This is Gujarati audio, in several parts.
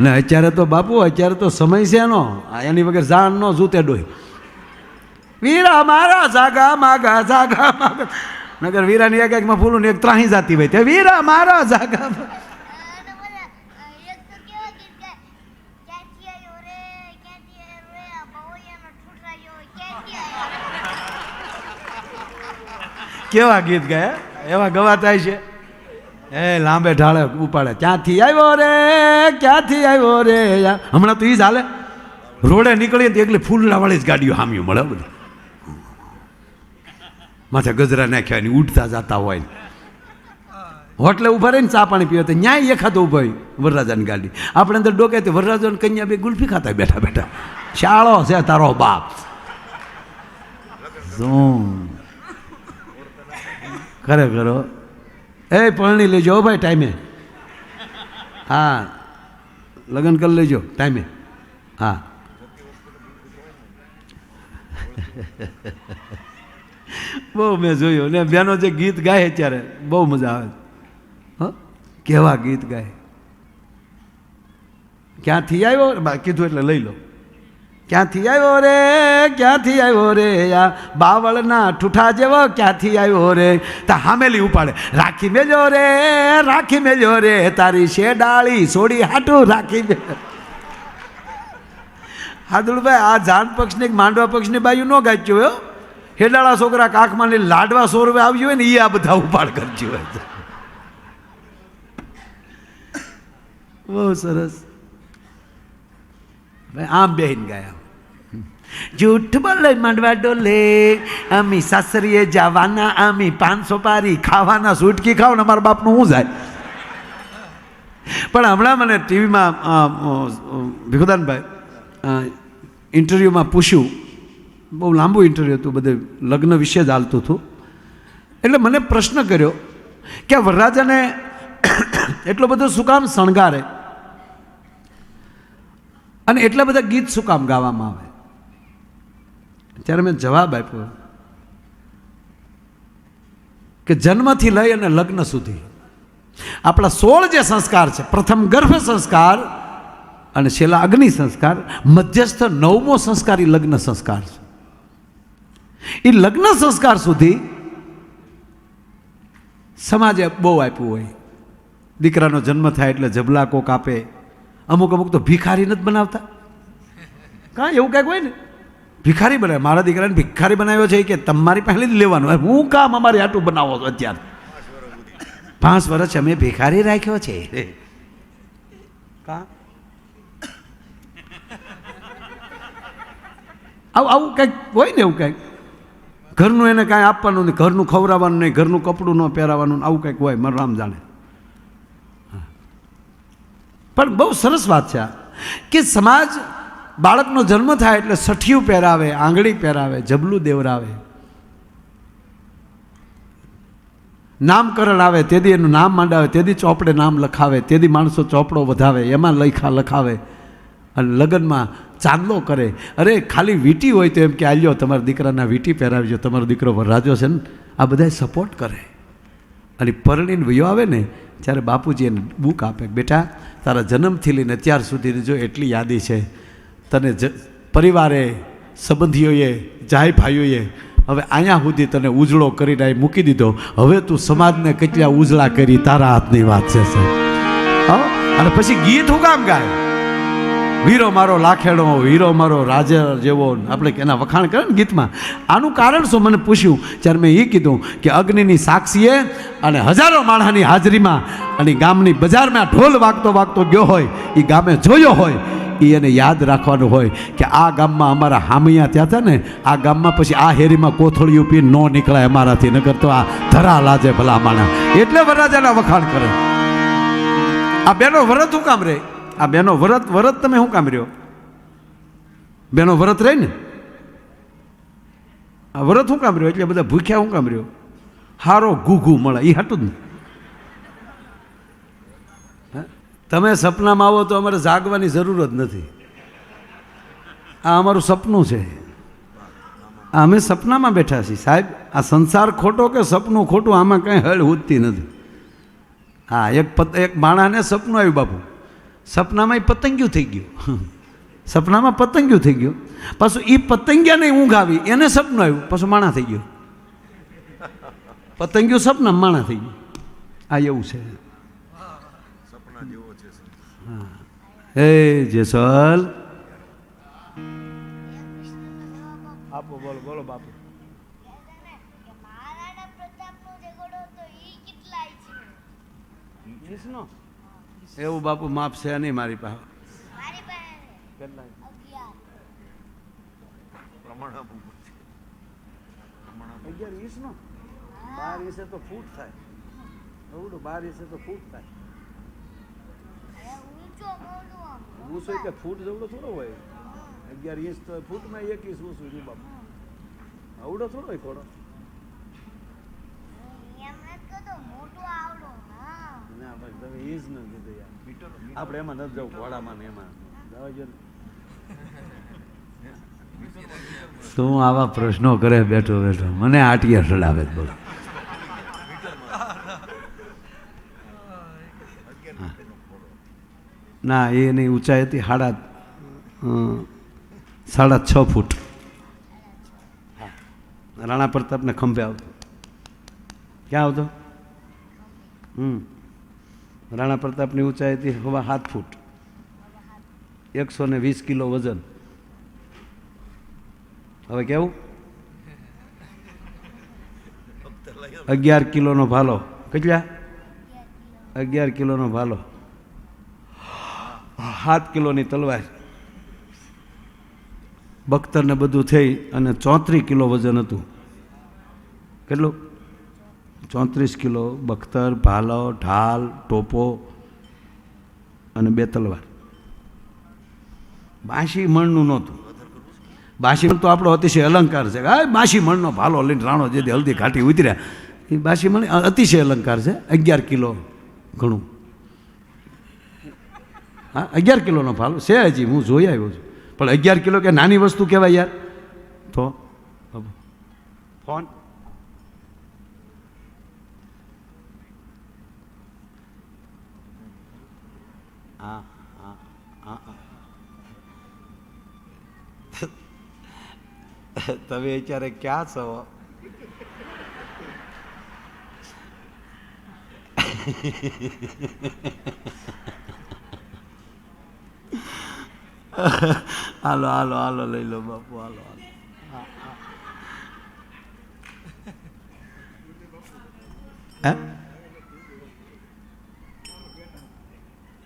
ને અત્યારે તો બાપુ, અત્યારે તો સમય છે એનો. એની વગર જાણ ન જૂતે ડોય. વીરા મારા જાગા માગા, જાગા નગર વીરાની એક એકમાં ફૂલું ને એક ત્રાહી જાતી હોય તે વીરા મારા જાગા? કેવા ગીત ગાય? એવા ગવાતા છે. એ લાંબે ઢાળે ઉપાડે. ક્યાંથી આવ્યો રે? ક્યાંથી આવ્યો રે? યા. હમણાં તો એ જ હાલે. રોડે નીકળીએ તો એકલી ફૂલડાવાળી જ ગાડીઓ હામ્યું મળે બધું. માથે ગજરા નાખ્યા ને ઉઠતા જતા હોય હોટલે ઊભા રહીને ચા પાણી પીવે તો ન્યાય એખાતો ઊભા હોય વરરાજાની ગાડી. આપણે અંદર ડોકે તો વરરાજો ને કન્યા બે ગુલ્ફી ખાતા બેઠા બેઠા. શાળો છે તારો બાપ. ખરેખર. એ, પરણી લેજો ભાઈ ટાઈમે હા, લગ્ન કરી લેજો ટાઈમે હા. બહુ મેં જોયું. ને બેનો જે ગીત ગાય અત્યારે, બહુ મજા આવે. હ? કેવા ગીત ગાય. ક્યાંથી આવ્યો? કીધું એટલે લઈ લો. ક્યાંથી આવ્યો રે? ક્યાંથી આવ્યો રે? આ બાવળના ઠૂઠા જેવો ક્યાંથી આવ્યો રે? તા હામેલી ઉપાડે. રાખી મેલ્યો રે, રાખી મેલ્યો રે. તારી શેડાળી સોડી હાટું રાખી મે હાદુલભાઈ આ જાન પક્ષની માંડવા પક્ષની બાજુ ન ગાચ્યું હો. હેડાળા છોકરા કાંખમાં લઈને લાડવા સોરવે આવ્યું હોય ને એ આ બધા ઉપાડ કરજો. હોય બહુ સરસ. આમ બેહીન ગયા. જૂઠ બોલે માંડવા ડોલે, અમી સાસરીએ જવાના, અમી પાંચસો પારી ખાવાના, સુટકી ખાવ ને મારા બાપનું હું જાય? પણ હમણાં મને ટીવીમાં ભીખુદાનભાઈ ઇન્ટરવ્યૂમાં પૂછ્યું, બહુ લાંબુ ઇન્ટરવ્યૂ હતું, બધે લગ્ન વિશે જ હાલતું હતું. એટલે મને પ્રશ્ન કર્યો કે વરરાજાને એટલો બધો શું કામ શણગારે? અને એટલા બધા ગીત શું કામ ગાવામાં આવે? ત્યારે મેં જવાબ આપ્યો કે જન્મથી લઈ અને લગ્ન સુધી. આપણા સોળ જે સંસ્કાર છે, પ્રથમ ગર્ભ સંસ્કાર અને છેલ્લા અગ્નિ સંસ્કાર, મધ્યસ્થ નવમો સંસ્કાર એ લગ્ન સંસ્કાર છે. એ લગ્ન સંસ્કાર સુધી સમાજે બહુ આપ્યું હોય. દીકરાનો જન્મ થાય એટલે જબલા કોક આપે અમુક અમુક તો ભિખારી નથી બનાવતા. કાં એવું કાંઈક હોય ને? ભિખારી બનાવે. મારા દીકરાને ભિખારી બનાવ્યો છે કે તમારી પહેલી જ લેવાનું. હું કામ અમારે આટું બનાવો છો અત્યારે? પાંચ વર્ષ અમે ભિખારી રાખ્યો છે. કાં? આવું આવું કંઈક હોય ને એવું કંઈક ઘરનું એને કાંઈ આપવાનું નહીં. ઘરનું ખવડાવવાનું નહીં. ઘરનું કપડું ન પહેરાવાનું આવું કંઈક હોય. મને રામ જાણે. પણ બહુ સરસ વાત છે કે સમાજ બાળકનો જન્મ થાય એટલે સઠિયું પહેરાવે, આંગળી પહેરાવે, જબલું દેવરાવે. નામકરણ આવે, તેથી એનું નામ માંડાવે, તેથી ચોપડે નામ લખાવે, તેથી માણસો ચોપડો વધાવે, એમાં લખા, લખાવે. અને લગ્નમાં ચાંદલો કરે. અરે, ખાલી વીટી હોય તો એમ કે, આલ્યો, તમારા દીકરાના વીટી પહેરાવજો, તમારો દીકરો વરરાજો છે ને. આ બધાય સપોર્ટ કરે. અને પરણીને વયો આવે ને ત્યારે બાપુજી એને બુક આપે બેટા, તારા જન્મથી લઈને અત્યાર સુધીની જો એટલી યાદી છે, તને જ, પરિવારે, સંબંધીઓએ જાય ભાઈઓએ, હવે અહીંયા સુધી તને ઉજળો કરીને અહીં મૂકી દીધો. હવે તું સમાજને કેટલા ઉજળા કરી, તારા હાથની વાત છે હા? અને પછી ગીત હું કામ ગાય? વીરો મારો લાખેડો, વીરો મારો રાજા જેવો. આપણે એના વખાણ કરે ને ગીતમાં. આનું કારણ શું? મને પૂછ્યું. ત્યારે મેં એ કીધું કે અગ્નિની સાક્ષીએ અને હજારો માણસની હાજરીમાં અને ગામની બજારમાં ઢોલ વાગતો વાગતો ગયો હોય એ ગામે જોયો હોય એ એને યાદ રાખવાનું હોય કે આ ગામમાં અમારા હામૈયા ત્યાં હતા ને, આ ગામમાં પછી આ હેરીમાં કોથળીઓ પી ન નીકળાય અમારાથી નગર તો આ ધરા લાજે ભલા માણા એટલે વરરાજાના વખાણ કરે. આ બેનો વરત હું કામ રે? આ બેનો વ્રત વ્રત તમે શું કામ રહ્યો? બેનો વ્રત રહે ને? આ વ્રત શું કામ રહ્યો? એટલે બધા ભૂખ્યા શું કામ રહ્યો? હારો ઘૂઘું મળે એ હાટું જ ને તમે સપનામાં આવો તો અમારે જાગવાની જરૂર જ નથી. આ અમારું સપનું છે. અમે સપનામાં બેઠા છીએ. સાહેબ, આ સંસાર ખોટો કે સપનું ખોટું, આમાં કંઈ હળ ઉદતી નથી. હા, એક પત, એક માણાને સપનું આવ્યું બાપુ. સપનામાં પતંગિયું થઈ ગયું. સપનામાં પતંગિયું થઈ ગયું. પાછું એ પતંગિયાને ઊંઘ આવી એને સપનું આવ્યું પાછું માણા થઈ ગયું. પતંગિયું સપના માણા થઈ ગયું. આ એવું છે. હા. હે જેસલ. આપો બોલો બોલો બાપુ. કહેતા એવું બાપુ માપ છે નહીં મારી પાસે. મારી પાસે અગિયાર. અગિયાર વીસનો બાર વીસે તો ફૂટ થાય. એવડું બાર વીસે તો ફૂટ થાય. ઊંચો કે ફૂટ જેવડો થોડો હોય. અગિયાર ઇંચ તો ફૂટમાં એક ઇંચ ઊંચું છે બાપુ. આવડો થોડો હોય ઘોડો એમ નથી કહેતો મોટું આવડો ના તમે ઇંચ ન કીધું યાર આપણે એમાં નથી જવું ઘોડામાં ને એમાં જવા જો તું આવા પ્રશ્નો કરે, બેઠો બેઠો. મને આટિયા સડાવે બોલો. ના એની ઊંચાઈ હતી સાડા સાડા છ ફૂટ. રાણા પ્રતાપને ખંભે આવતો. ક્યાં આવતો? હમ. રાણા પ્રતાપની ઊંચાઈ હતી હવા સાત ફૂટ. એકસો ને વીસ કિલો વજન. હવે કેવું? અગિયાર કિલોનો ભાલો. કેટલા? અગિયાર કિલોનો ભાલો. સાત કિલોની તલવાર. બખ્તરને બધું થઈ અને ચોત્રીસ કિલો વજન હતું. કેટલું? ચોત્રીસ કિલો બખ્તર, ભાલો, ઢાલ, ટોપો અને બે તલવાર. બાંશી મણનું નહોતું. બાંશી મણ તો આપણો અતિશય અલંકાર છે. હા બાંશી મણનો ભાલો લઈને રાણો જે હલ્દી ઘાટી ઉતર્યા, એ બાંશી મણ અતિશય અલંકાર છે. અગિયાર કિલો ઘણું. હા, અગિયાર કિલોનો ભાલો છે હજી, હું જોઈ આવ્યો છું. પણ અગિયાર કિલો કે નાની વસ્તુ કહેવાય યાર. તો. ફોન. હા હા હા હા. તમે અત્યારે ક્યાં છો હાલો હાલો હાલો લઈ લો બાપુ હાલો હાલો હે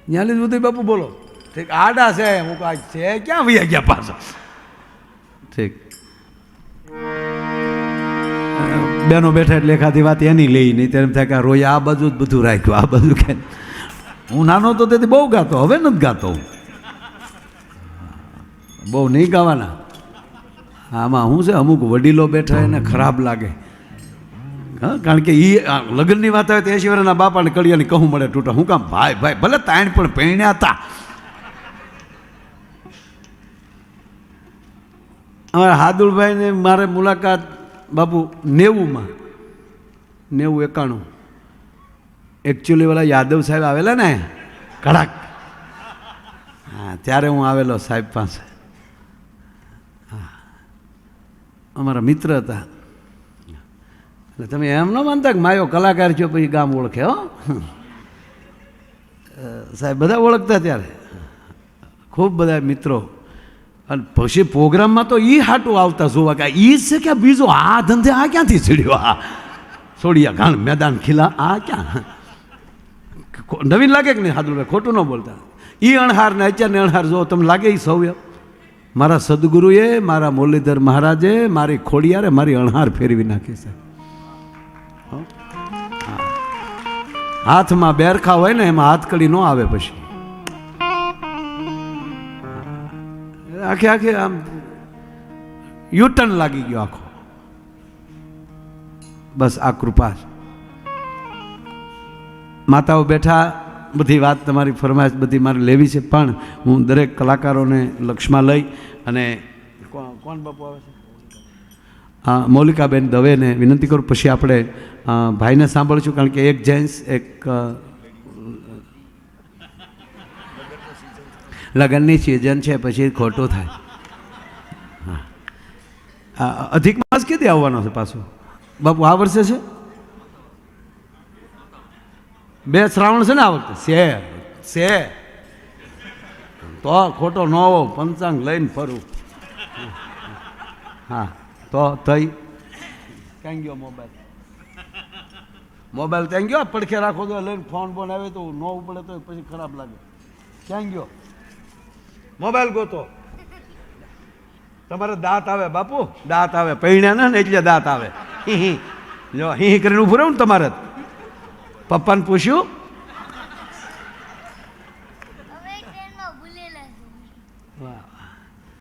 ન્યાલી ઉદય બાપુ બોલો. ઠીક, આડા છે હું કાંઈ છે ક્યાં વૈયા ગયા પાછા? ઠીક. બેનો બેઠા એટલે એખાદી વાત એની લઈ, નહીં તેમ થાય કે રોય આ બાજુ જ બધું રાખ્યું, આ બધું કે હું નાનો હતો તેથી બહુ ગાતો, હવે નથી ગાતો હું. બહુ નહીં ગાવાના. આમાં શું છે? અમુક વડીલો બેઠા એને ખરાબ લાગે. હા, કારણ કે એ લગ્નની વાત આવે તો એસી વર્ષના બાપાને કડિયાની કહું મળે તૂટા. હું કામ ભાઈ ભાઈ, ભલે તાણ પણ પહેણ્યા હતા અમારા હાદુલભાઈને મારે મુલાકાત બાપુ નેવુંમાં. નેવું એકાણું. એકચ્યુઅલી પેલા યાદવ સાહેબ આવેલા ને કડાક. હા, ત્યારે હું આવેલો સાહેબ પાસે. હા. અમારા મિત્ર હતા. એટલે તમે એમ ન માનતા કે માયો કલાકાર છો પછી ગામ ઓળખે, હો? સાહેબ, બધા ઓળખતા ત્યારે? ખૂબ બધા મિત્રો. અને પછી પ્રોગ્રામમાં તો એ હાટું આવતા જોવા કે એ છે કે બીજો? આ ધંધે આ ક્યાંથી ચડ્યો? આ છોડિયા ઘાણ, મેદાન ખીલા, આ ક્યાં? નવીન લાગે કે નહીં હાદુભાઈ ખોટું ન બોલતા. એ અણહાર ને અત્યારને અણહાર જો તમને લાગે એ સૌ મારા સદગુરુએ, મારા મુરલીધર મહારાજે મારી ખોડિયારે મારી અણહાર ફેરવી નાખી છે. હાથમાં બેરખા હોય ને એમાં હાથકડી ન આવે પછી. આખે આખે આમ યુટર્ન લાગી ગયો આખો. બસ આ કૃપા માતાઓ બેઠા, બધી વાત તમારી ફરમાઈશ બધી મારે લેવી છે, પણ હું દરેક કલાકારોને લક્ષમાં લઈ અને કોણ બાપુ આવે છે? મૌલિકાબેન દવેને વિનંતી કરું, પછી આપણે ભાઈને સાંભળીશું, કારણ કે એક જેન્ટ્સ, એક લગ્નની સિઝન છે, પછી ખોટું થાય. હા. અધિક માસ કેદી આવવાનો છે પાછો? બાપુ, આ વર્ષે છે? બે શ્રાવણ છે ને આ વખતે? છે છે. તો ખોટો ન પંચાંગ લઈને ફરું. હા. તો તઈ ક્યાં ગયો મોબાઈલ મોબાઈલ ત્યાં ગયો પડખે રાખો તો લઈને ફોન બોન આવે તો ન ઉપડે તો પછી ખરાબ લાગે. ક્યાં ગયો મોબાઈલ ગોતો. તમારે દાંત આવે બાપુ દાંત આવે. પૈણ્યા ને એટલે દાંત આવે. જો હી. કરીને ઉભું રહ્યું ને તમારે. પપ્પાને પૂછ્યું